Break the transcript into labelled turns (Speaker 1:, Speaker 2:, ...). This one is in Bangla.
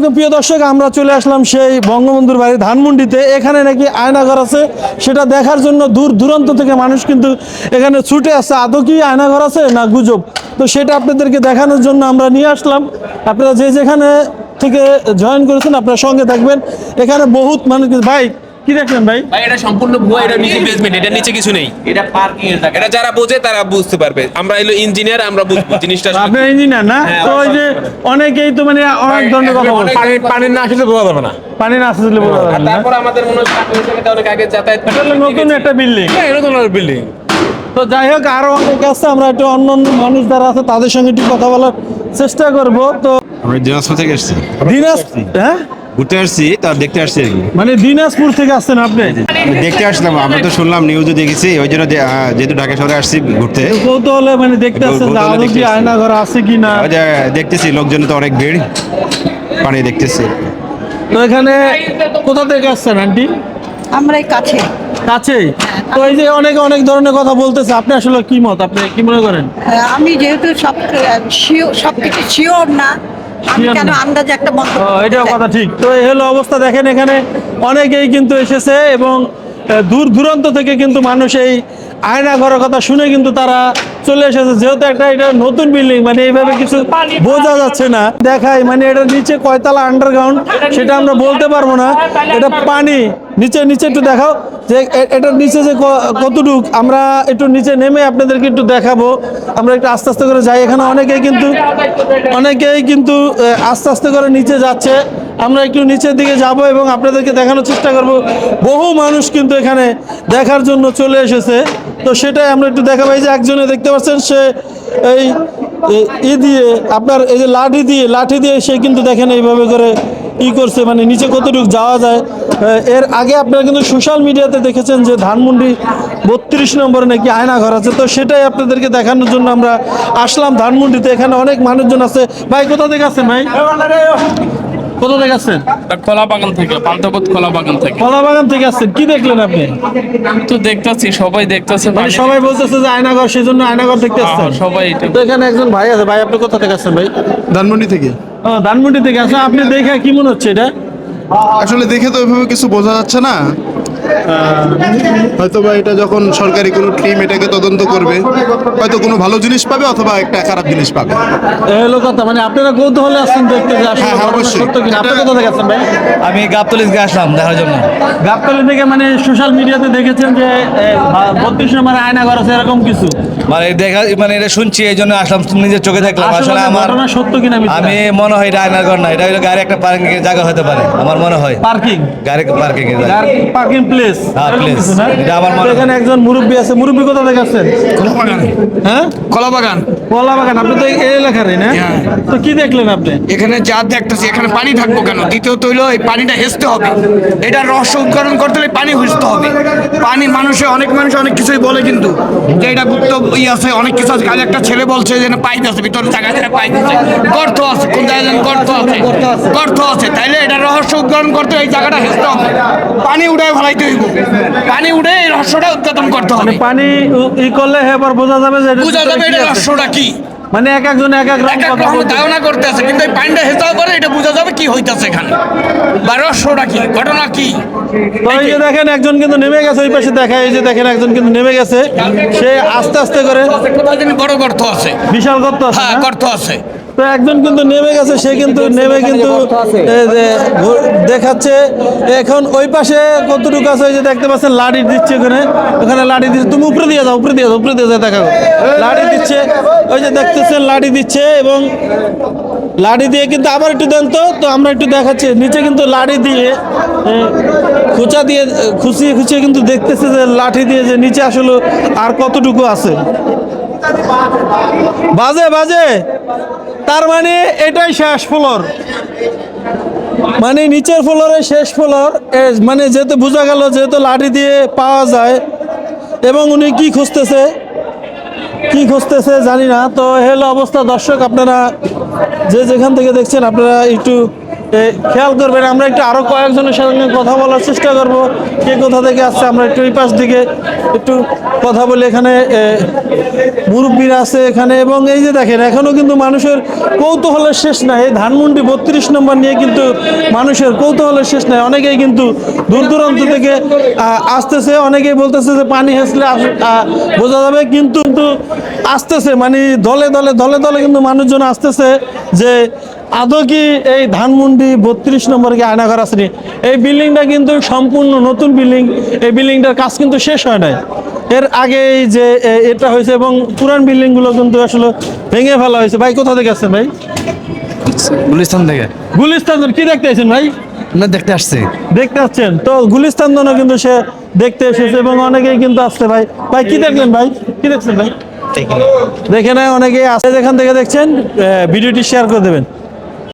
Speaker 1: আলাইকুম প্রিয় দর্শক, আমরা চলে আসলাম সেই বঙ্গবন্ধুর বাড়ি ধানমন্ডিতে। এখানে নাকি আয়নাঘর আছে। সেটা দেখার জন্য দূর দূরান্ত থেকে মানুষ কিন্তু এখানে ছুটে আসছে। আদৌ কি আয়নাঘর আছে না গুজব? তো সেটা আপনাদেরকে দেখানোর জন্য আমরা নিয়ে আসলাম। আপনারা যে যেখানে থেকে জয়েন করেছেন, আপনার সঙ্গে থাকবেন। এখানে বহুত মানুষ ভাই কি দেখলেন ভাই?
Speaker 2: ভাই এটা সম্পূর্ণ ভুয়া এটা নিচে বেসমেন্ট এটা নিচে কিছু নেই। এটা পার্কিং এর জায়গা। এটা যারা বোঝে তারা বুঝতে পারবে। আমরা এলো ইঞ্জিনিয়ার আমরা বুঝব জিনিসটা
Speaker 1: আপনি ইঞ্জিনিয়ার না?
Speaker 2: হ্যাঁ,
Speaker 1: তো ওই যে অনেকেই তো মানে অনেক ধরনের কথা বলছে
Speaker 2: পানি পানি না আসলে বোঝা যাবে না।
Speaker 1: পানি না আসলে বোঝা যাবে না।
Speaker 2: তারপর আমাদের মনে হচ্ছে অনেক আগে যাতায়াত
Speaker 1: এটা নতুন একটা বিল্ডিং
Speaker 2: এটা তো বিল্ডিং
Speaker 1: তো যাই হোক আরও অনেক আছে আমরা একটু অন্য অন্য মানুষ যারা আছে তাদের সঙ্গে একটু কথা বলার চেষ্টা করব। তো
Speaker 3: আমরা দিনাজপুর থেকে আসছি
Speaker 1: দিনাজ হ্যাঁ?
Speaker 3: ঘুরতে আসছি তার দেখতে আসছি। আর কি
Speaker 1: মানে দিনাজপুর থেকে আসছেন আপনি?
Speaker 3: দেখতে আসলাম আমরা তো শুনলাম নিউজে দেখেছি ওই জন্য দে- আহ, যেহেতু ঢাকা শহরে আসছি ঘুরতে।
Speaker 1: কৌতূহলে মানে দেখতে আসছেন যে
Speaker 3: কৌতূহলে
Speaker 1: আদৌ কি
Speaker 3: আসছি।
Speaker 1: আয়না ঘর আছে কি না
Speaker 3: ওই যে দেখতেছি লোকজন তো অনেক ভিড় পানি দেখতেছি।
Speaker 1: তো এখানে কোথা থেকে আসছেন আন্টি?
Speaker 4: আমরা এই কাছে।
Speaker 1: কাছেই? তো এই যে অনেক অনেক ধরনের কথা বলতেছে আপনি আসলে কি মত? আপনি কি মনে করেন?
Speaker 4: আহ, আমি যেহেতু সব শিওর সব কিছু শিওর না
Speaker 1: কথা ঠিক। তো এই হলো অবস্থা। দেখেন এখানে অনেকেই কিন্তু এসেছে এবং দূর দূরান্ত থেকে কিন্তু মানুষ এই আয়না ঘরের কথা শুনে কিন্তু তারা চলে এসেছে। যেহেতু একটা এটা নতুন বিল্ডিং মানে এইভাবে কিছু বোঝা যাচ্ছে না। দেখাই মানে এটার নিচে কয়তলা আন্ডারগ্রাউন্ড সেটা আমরা বলতে পারব না। এটা পানি, নিচে নিচে একটু দেখাও। যে এটার নিচে যে কতটুক, আমরা একটু নিচে নেমে আপনাদেরকে একটু দেখাবো। আমরা একটু আস্তে আস্তে করে যাই। এখানে অনেকেই কিন্তু অনেকেই কিন্তু আস্তে আস্তে করে নিচে যাচ্ছে। আমরা একটু নিচের দিকে যাব এবং আপনাদেরকে দেখানোর চেষ্টা করব। বহু মানুষ কিন্তু এখানে দেখার জন্য চলে এসেছে। তো সেটাই আমরা একটু দেখাবো। এই যে একজনে দেখতে পাচ্ছেন, সে এই ই দিয়ে, আপনার এই যে লাঠি দিয়ে লাঠি দিয়ে সে কিন্তু দেখেন এইভাবে করে ই করছে মানে নিচে কতটুকু যাওয়া যায়। এর আগে আপনারা কিন্তু সোশ্যাল মিডিয়াতে দেখেছেন যে ধানমন্ডি বত্রিশ নম্বরে নাকি আয়না ঘর আছে। তো সেটাই আপনাদেরকে দেখানোর জন্য আমরা আসলাম ধানমন্ডিতে। এখানে অনেক মানুষজন আছে। ভাই, কোথা থেকে আসছেন ভাই? কোথা থেকে আসছেন?
Speaker 5: কলা বাগান থেকে পান্তাপত কলা বাগান থেকে।
Speaker 1: কলা বাগান থেকে আসছেন। কি দেখলেন আপনি?
Speaker 5: তো দেখতেছি সবাই দেখতেছে
Speaker 1: মানে সবাই বলতেছে যে আয়নাঘর সেই জন্য আয়নাঘর দেখতে আসছেন
Speaker 5: হ্যাঁ, সবাই
Speaker 1: তো এখানে একজন ভাই আছে ভাই আপনি কোথা থেকে আসছেন ভাই?
Speaker 6: ধানমন্ডি থেকে।
Speaker 1: ও ধানমন্ডি থেকে। আসছেন আপনি দেখে কি মনে হচ্ছে এটা?
Speaker 6: আসলে দেখে তো ওইভাবে কিছু বোঝা যাচ্ছে না। হয়তো বা এটা যখন সরকারি কোনো টিম এটাকে তদন্ত করবে হয়তো কোনো ভালো জিনিস পাবে অথবা একটা খারাপ জিনিস পাবে।
Speaker 1: এই হলো কথা মানে আপনারা কৌতূহলে আসছেন দেখতে যে আসলে
Speaker 6: হ্যাঁ, হ্যাঁ, অবশ্যই।
Speaker 1: সত্য কিনা? আপনি কোথা থেকে আসছেন ভাই?
Speaker 7: আমি গাবতলি থেকে আসলাম দেখার জন্য।
Speaker 1: গাবতলি থেকে মানে সোশ্যাল মিডিয়াতে দেখেছেন যে বত্রিশ নম্বর আয়নাঘর আছে এরকম কিছু?
Speaker 7: মানে দেখা মানে এটা শুনছি এই জন্য আসলাম নিজের চোখে দেখলাম।
Speaker 1: আসলে
Speaker 7: আমার
Speaker 1: সত্য কিনা
Speaker 7: আমি মনে হয় এটা আয়নার ঘর না এটা হলো গাড়ি একটা পার্কিং এর জায়গা হতে পারে আমার মনে হয়।
Speaker 1: পার্কিং
Speaker 7: গাড়ি পার্কিং এর জায়গা।
Speaker 1: পার্কিং প্লেস
Speaker 7: হ্যাঁ, place। এটা আমার মনে।
Speaker 1: এখানে একজন মুরব্বী আছে। মুরব্বী কোথা থেকে আসছেন?
Speaker 8: কলাবাগান।
Speaker 1: হ্যাঁ?
Speaker 8: কলাবাগান।
Speaker 1: কলা বাগান আপনি তো এই এলাকারই না?
Speaker 8: হ্যাঁ।
Speaker 1: তো কি দেখলেন আপনি?
Speaker 8: এখানে যা দেখতেছি এখানে পানি থাকব কেন? দ্বিতীয়ত হইল এই পানিটা হেসতে হবে। এটা রহস্য উৎকরণ করতে হলে পানি হেসতে হবে। পানি মানুষে অনেক মানুষ অনেক কিছুই বলে কিন্তু। যে এটা গুপ্ত ই আছে অনেক কিছু আছে। কাল একটা ছেলে বলছে যে না পাইপ আছে ভিতরে জায়গা জায়গায় পাইপ আছে। গর্ত আছে কোন জায়গায় গর্ত আছে। গর্ত আছে। তাইলে এটা রহস্য উৎকরণ করতে এই জায়গাটা হেসতে হবে। পানি উঠে হইব। পানি উঠে এই রহস্যটা উৎপাদন করতে হবে।
Speaker 1: পানি ই করলে এবার বোঝা যাবে যে
Speaker 8: বোঝা যাবে এটা। রহস্যটা কি?
Speaker 1: মানে এক একজন এক এক রকম।
Speaker 8: ধারণা করতে আছে কিন্তু এই পানিটা হেসাও করে এটা বোঝা যাবে কি হইতাছে এখানে। বা রহস্যটা কি? ঘটনা কি?
Speaker 1: এই যে দেখেন একজন কিন্তু নেমে গেছে ওই পাশে দেখা এই যে দেখেন একজন কিন্তু নেমে গেছে। সে আস্তে আস্তে করে
Speaker 8: বড় গর্ত আছে।
Speaker 1: বিশাল গর্ত আছে
Speaker 8: হ্যাঁ? গর্ত আছে।
Speaker 1: তো একজন কিন্তু নেমে গেছে সে কিন্তু নেমে কিন্তু যে দেখাচ্ছে। এখন ওই পাশে কতটুকু আছে ওই যে দেখতে পাচ্ছেন লাড়ি দিচ্ছে ওখানে। ওখানে লাড়ি দিচ্ছে। তুমি উপরে দিয়ে যাও উপরে দিয়ে যাও উপরে দিয়ে যাও দেখা লাড়ি দিচ্ছে ওই যে দেখতেছেন লাড়ি দিচ্ছে এবং লাড়ি দিয়ে কিন্তু আবার একটু দেন তো তো আমরা একটু দেখাচ্ছি। নিচে কিন্তু লাড়ি দিয়ে খুচা দিয়ে খুচিয়ে খুচিয়ে কিন্তু দেখতেছে যে লাঠি দিয়ে যে নিচে আসলে আর কতটুকু আছে। বাজে বাজে। তার মানে এটাই শেষ ফ্লোর। মানে নিচের ফ্লোরে শেষ ফ্লোর। মানে যেহেতু বোঝা গেল যেহেতু লাঠি দিয়ে পাওয়া যায়, এবং উনি কি খুঁজতেছে? কি খুঁজতেছে জানি না। তো হেলো অবস্থা। দর্শক, আপনারা যে যেখান থেকে দেখছেন, আপনারা একটু খেয়াল করবেন, আমরা একটু আরও কয়েকজনের সঙ্গে কথা বলার চেষ্টা করব। কে কোথা থেকে আসছে, আমরা একটু এই পাশ দিকে একটু কথা বলি এখানে মুরব্বীরা আছে এখানে, এবং এই যে দেখেন এখনও কিন্তু মানুষের কৌতূহলের শেষ নাই। এই ধানমন্ডি বত্রিশ নম্বর নিয়ে কিন্তু মানুষের কৌতূহলের শেষ নাই। অনেকেই কিন্তু দূর দূরান্ত থেকে আসতেছে, অনেকেই বলতেছে যে পানি হেসলে বোঝা যাবে, কিন্তু কিন্তু আসতেছে মানে দলে দলে দলে দলে কিন্তু মানুষজন আসতেছে। যে আদৌ কি এই ধানমন্ডি বত্রিশ নম্বর কি আয়নাঘর আসেনি এই বিল্ডিংটা কিন্তু সম্পূর্ণ নতুন বিল্ডিং। এই বিল্ডিংটার কাজ কিন্তু শেষ হয় নাই। এর আগে এই যে এটা হয়েছে এবং পুরান বিল্ডিংগুলো কিন্তু আসলে ভেঙে ফেলা হয়েছে। ভাই কোথা থেকে আসছেন ভাই?
Speaker 7: গুলিস্তান থেকে।
Speaker 1: গুলিস্তান কি দেখতে আছেন ভাই?
Speaker 7: না দেখতে আসছে।
Speaker 1: দেখতে আসছেন। তো গুলিস্তান কিন্তু সে দেখতে এসেছে এবং অনেকেই কিন্তু আসছে ভাই। ভাই কি দেখলেন ভাই? কি দেখছেন ভাই? দেখে নেয় অনেকে আছে যেখান থেকে দেখছেন ভিডিওটি শেয়ার করে দেবেন।